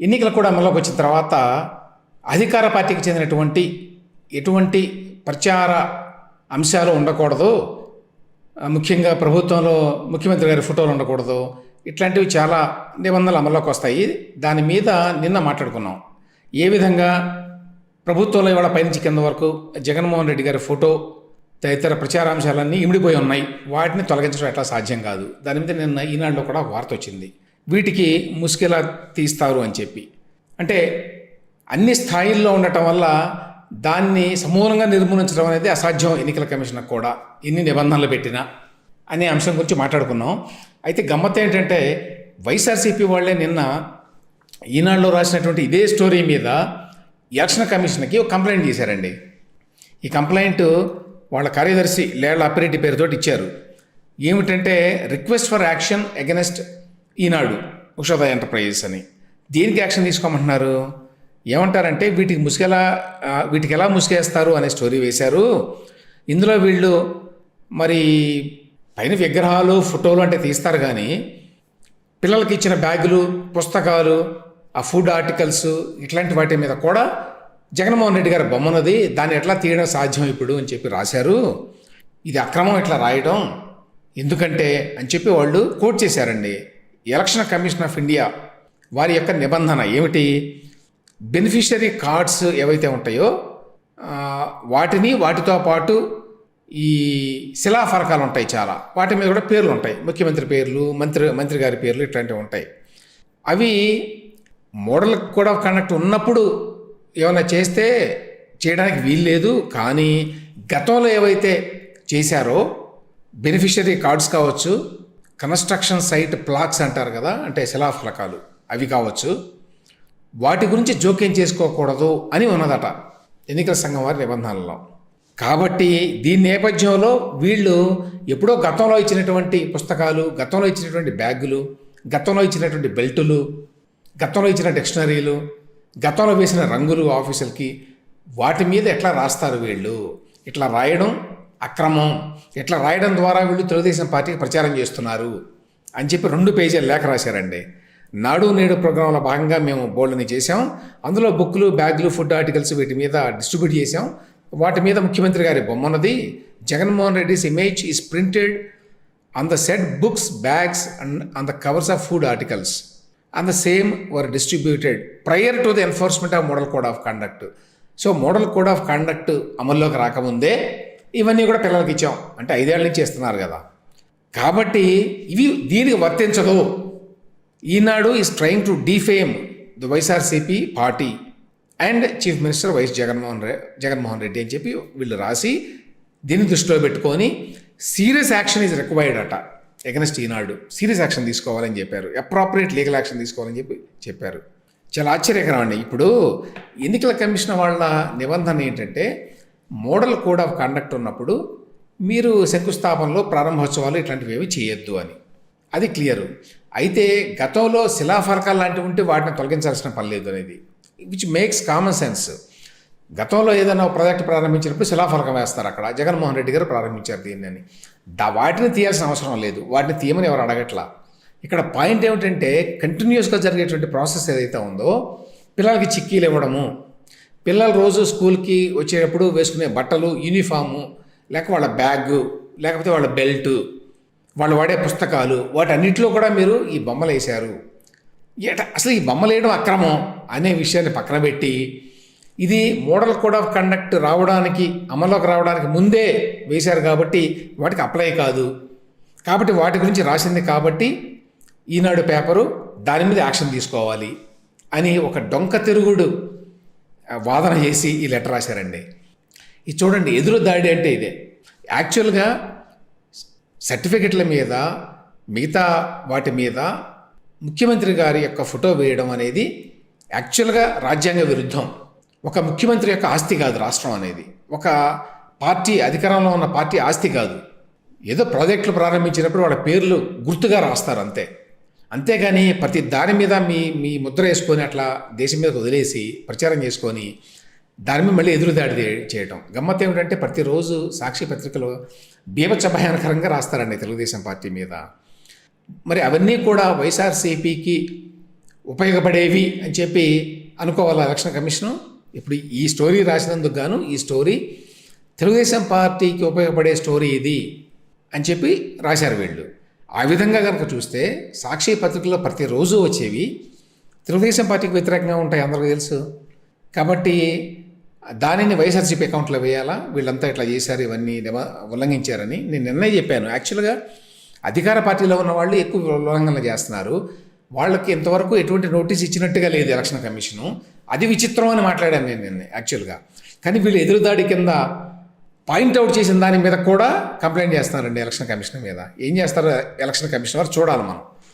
ఎన్నికలు కూడా అమల్లోకి వచ్చిన తర్వాత అధికార పార్టీకి చెందినటువంటి ఎటువంటి ప్రచార అంశాలు ఉండకూడదు. ముఖ్యంగా ప్రభుత్వంలో ముఖ్యమంత్రి గారి ఫోటోలు ఉండకూడదు. ఇట్లాంటివి చాలా నిబంధనలు అమల్లోకి వస్తాయి. దాని మీద నిన్న మాట్లాడుకున్నాం. ఏ విధంగా ప్రభుత్వంలో ఇవాళ పైనుంచి కింద వరకు జగన్మోహన్ రెడ్డి గారి ఫోటో తదితర ప్రచారాంశాలన్నీ ఇమిడిపోయి ఉన్నాయి. వాటిని తొలగించడం ఎట్లా సాధ్యం కాదు. దాని మీద నిన్న ఈనాడులో కూడా వార్త వచ్చింది. వీటికి ముసుకెలా తీస్తారు అని చెప్పి. అంటే అన్ని స్థాయిల్లో ఉండటం వల్ల దాన్ని సమూలంగా నిర్మూలించడం అనేది అసాధ్యం ఎన్నికల కమిషన్ కూడా. ఎన్ని నిబంధనలు పెట్టినా అనే అంశం గురించి మాట్లాడుకున్నాం. అయితే గమ్మత్ ఏంటంటే వైఎస్ఆర్సీపీ వాళ్ళే నిన్న ఈనాడులో రాసినటువంటి ఇదే స్టోరీ మీద ఎలక్షన్ కమిషన్కి ఒక కంప్లైంట్ చేశారండి. ఈ కంప్లైంట్ వాళ్ళ కార్యదర్శి లేళ్ళ అప్పిరెడ్డి పేరుతోటి ఇచ్చారు. ఏమిటంటే request for action against Eenadu Ushodaya enterprises అని. దేనికి యాక్షన్ తీసుకోమంటున్నారు? ఏమంటారంటే వీటికి ముసుగెలా వీటికి ఎలా ముసుగేస్తారు అనే స్టోరీ వేశారు. ఇందులో వీళ్ళు మరి పైన విగ్రహాలు ఫోటోలు అంటే తీస్తారు కానీ పిల్లలకి ఇచ్చిన బ్యాగులు పుస్తకాలు ఆ ఫుడ్ ఆర్టికల్స్ ఇట్లాంటి వాటి మీద కూడా జగన్మోహన్ రెడ్డి గారి బొమ్మ ఉన్నది దాన్ని ఎట్లా తీయడం సాధ్యం ఇప్పుడు అని చెప్పి రాశారు. ఇది అక్రమం ఇట్లా రాయడం ఎందుకంటే అని చెప్పి వాళ్ళు కోట్ చేశారండి. ఎలక్షన్ కమిషన్ ఆఫ్ ఇండియా వారి యొక్క నిబంధన ఏమిటి? బెనిఫిషరీ కార్డ్స్ ఏవైతే ఉంటాయో వాటిని వాటితో పాటు ఈ శిలాఫలకాలు ఉంటాయి చాలా. వాటి మీద కూడా పేర్లు ఉంటాయి. ముఖ్యమంత్రి పేర్లు మంత్రి మంత్రి గారి పేర్లు ఇట్లాంటివి ఉంటాయి. అవి మోడల్ కూడా కనెక్ట్ ఉన్నప్పుడు ఏమైనా చేస్తే చేయడానికి వీల్లేదు కానీ గతంలో ఏవైతే చేశారో బెనిఫిషరీ కార్డ్స్ కావచ్చు కన్స్ట్రక్షన్ సైట్ ప్లాక్స్ అంటారు కదా అంటే శిలాఫలకాలు. అవి కావచ్చు. వాటి గురించి జోక్యం చేసుకోకూడదు అని ఉన్నదట ఎన్నికల సంఘం వారి నిబంధనల్లో. కాబట్టి దీని నేపథ్యంలో వీళ్ళు ఎప్పుడో గతంలో ఇచ్చినటువంటి పుస్తకాలు గతంలో ఇచ్చినటువంటి బ్యాగులు గతంలో ఇచ్చినటువంటి బెల్టులు గతంలో ఇచ్చిన డిక్షనరీలు గతంలో వేసిన రంగులు ఆఫీసులకి వాటి మీద ఎట్లా రాస్తారు వీళ్ళు? ఇట్లా రాయడం అక్రమం ఇట్లా రాయడం ద్వారా వీళ్ళు తెలుగుదేశం పార్టీకి ప్రచారం చేస్తున్నారు అని చెప్పి రెండు పేజీల లేఖ రాశారండి. నాడు నేడు ప్రోగ్రాంలో భాగంగా మేము బోల్డ్ని చేసాం అందులో బుక్లు బ్యాగులు ఫుడ్ ఆర్టికల్స్ వీటి మీద డిస్ట్రిబ్యూట్ చేసాం వాటి మీద ముఖ్యమంత్రి గారి బొమ్మ ఉన్నది. Jaganmohan Reddy's image is printed on the set books bags and on the covers of food articles and the same were distributed prior to the enforcement of model code of conduct so model code of conduct అమల్లోకి రాకముందే ఇవన్నీ కూడా పిల్లలకి ఇచ్చాం. అంటే ఐదేళ్ళ నుంచి ఇస్తున్నారు కదా. కాబట్టి ఇవి దీనికి వర్తించదు. Eenadu is trying to defame the YSRCP party and chief minister YS Jaganmohan రె జగన్మోహన్ రెడ్డి అని చెప్పి వీళ్ళు రాసి దీన్ని దృష్టిలో పెట్టుకొని సీరియస్ యాక్షన్ ఈజ్ రిక్వైర్డ్ అట ఎగనెస్ట్ ఈనాడు. సీరియస్ యాక్షన్ తీసుకోవాలని చెప్పారు. అప్రాపరియేట్ లీగల్ యాక్షన్ తీసుకోవాలని చెప్పి చెప్పారు. చాలా ఆశ్చర్యకరం అండి. ఇప్పుడు ఎన్నికల కమిషన్ వాళ్ళ నిబంధన ఏంటంటే మోడల్ కోడ్ ఆఫ్ కండక్ట్ ఉన్నప్పుడు మీరు శంకుస్థాపనలో ప్రారంభోత్సవాలు ఇట్లాంటివి ఏవి చేయొద్దు అని. అది క్లియరు. అయితే గతంలో శిలాఫలకాలు లాంటివి ఉంటే వాటిని తొలగించాల్సిన పని లేదు అనేది. విచ్ మేక్స్ కామన్ సెన్స్ గతంలో ఏదైనా ప్రాజెక్ట్ ప్రారంభించినప్పుడు శిలాఫలకం వేస్తారు అక్కడ. జగన్మోహన్ రెడ్డి గారు ప్రారంభించారు దీన్ని అని. దా వాటిని తీయాల్సిన అవసరం లేదు. వాటిని తీయమని ఎవరు అడగట్లా? ఇక్కడ పాయింట్ ఏమిటంటే కంటిన్యూస్గా జరిగేటువంటి ప్రాసెస్ ఏదైతే ఉందో పిల్లలకి చిక్కీలు ఇవ్వడము పిల్లలు రోజు స్కూల్కి వచ్చేటప్పుడు వేసుకునే బట్టలు యూనిఫాము లేక వాళ్ళ బ్యాగ్ లేకపోతే వాళ్ళ బెల్ట్ వాళ్ళు వాడే పుస్తకాలు వాటన్నిటిలో కూడా మీరు ఈ బొమ్మలు వేశారు. ఏట అసలు ఈ బొమ్మలు వేయడం అక్రమం అనే విషయాన్ని పక్కన పెట్టి ఇది మోడల్ కోడ్ ఆఫ్ కండక్ట్ రావడానికి అమల్లోకి రావడానికి ముందే వేశారు కాబట్టి వాటికి అప్లై కాదు. కాబట్టి వాటి గురించి రాసింది కాబట్టి ఈనాడు పేపరు దాని మీద యాక్షన్ తీసుకోవాలి అని ఒక డొంక తిరుగుడు వాదన చేసి ఈ లెటర్ రాశారండి. ఇది చూడండి ఎదురు దాడి అంటే ఇదే. యాక్చువల్గా సర్టిఫికెట్ల మీద మిగతా వాటి మీద ముఖ్యమంత్రి గారి యొక్క ఫోటో వేయడం అనేది యాక్చువల్గా రాజ్యాంగ విరుద్ధం. ఒక ముఖ్యమంత్రి యొక్క ఆస్తి కాదు రాష్ట్రం అనేది. ఒక పార్టీ అధికారంలో ఉన్న పార్టీ ఆస్తి కాదు. ఏదో ప్రాజెక్టులు ప్రారంభించినప్పుడు వాళ్ళ పేర్లు గుర్తుగా రాస్తారు అంతే. అంతేగాని ప్రతి దాని మీద మీ మీ ముద్ర వేసుకొని అట్లా దేశం మీద వదిలేసి ప్రచారం చేసుకొని దాని మీద మళ్ళీ ఎదురుదాడి చే- చేయటం. గమ్మత్ ఏమిటంటే ప్రతిరోజు సాక్షి పత్రికలో బీభత్స భయానకరంగా రాస్తారండి తెలుగుదేశం పార్టీ మీద. మరి అవన్నీ కూడా వైఎస్ఆర్సీపీకి ఉపయోగపడేవి అని చెప్పి అనుకోవాలి ఎలక్షన్ కమిషను? ఇప్పుడు ఈ స్టోరీ రాసినందుకు గాను ఈ స్టోరీ తెలుగుదేశం పార్టీకి ఉపయోగపడే స్టోరీ ఇది అని చెప్పి రాశారు వీళ్ళు. ఆ విధంగా కనుక చూస్తే సాక్షి పత్రికలో ప్రతిరోజు వచ్చేవి తెలుగుదేశం పార్టీకి వ్యతిరేకంగా ఉంటాయి అందరికీ తెలుసు. కాబట్టి దానిని వైఎస్ఆర్సీపీ అకౌంట్లో వేయాలా? వీళ్ళంతా ఇట్లా చేశారు ఇవన్నీ నిబ- ఉల్లంఘించారని నేను నిన్నే చెప్పాను. యాక్చువల్గా అధికార పార్టీలో ఉన్న వాళ్ళు ఎక్కువ ఉల్లంఘనలు చేస్తున్నారు. వాళ్ళకి ఇంతవరకు ఎటువంటి నోటీస్ ఇచ్చినట్టుగా లేదు ఎలక్షన్ కమిషను. అది విచిత్రం అని మాట్లాడాను నేను నిన్న యాక్చువల్గా. కానీ వీళ్ళు ఎదురుదాడి కింద పాయింట్అవుట్ చేసిన దాని మీద కూడా కంప్లైంట్ చేస్తున్నారండి ఎలక్షన్ కమిషన్ మీద. ఏం చేస్తారు ఎలక్షన్ కమిషన్ వారు చూడాలి మనం.